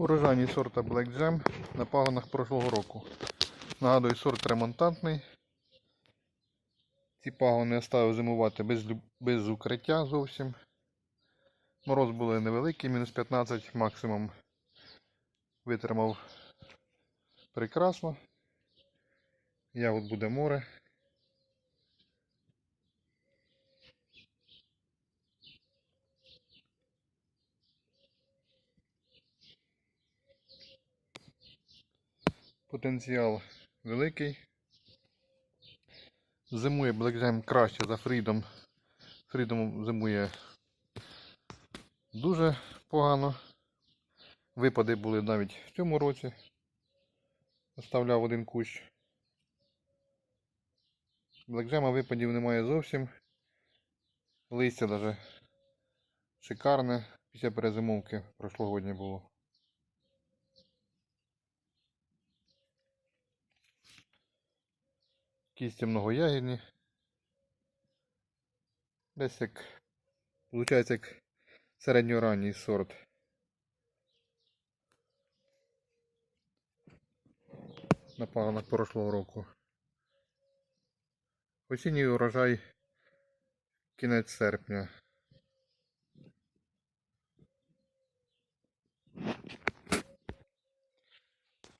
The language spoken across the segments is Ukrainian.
Урожайний сорта Black Jam на пагонах прошлого року. Нагадую, сорт ремонтантний. Ці пагони я ставив зимувати без, без укриття зовсім. Мороз були невеликі, мінус 15 максимум. Витримав прекрасно. Ягод буде море. Потенціал великий. Зимує Black краще за Freedom. Freedom зимує дуже погано. Випади були навіть в цьому році. Оставляв один кущ. Black випадів немає зовсім. Листя даже шикарне. Після перезимовки прошлогоднє було. Кісті многоягідні. Десь як, виходить, як середньоранній сорт. На пагонах прошлого року. Осінній урожай кінець серпня.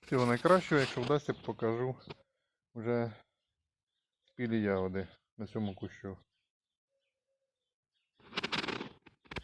Всього найкращого, якщо вдасться, покажу вже спілі ягоди на цьому кущу.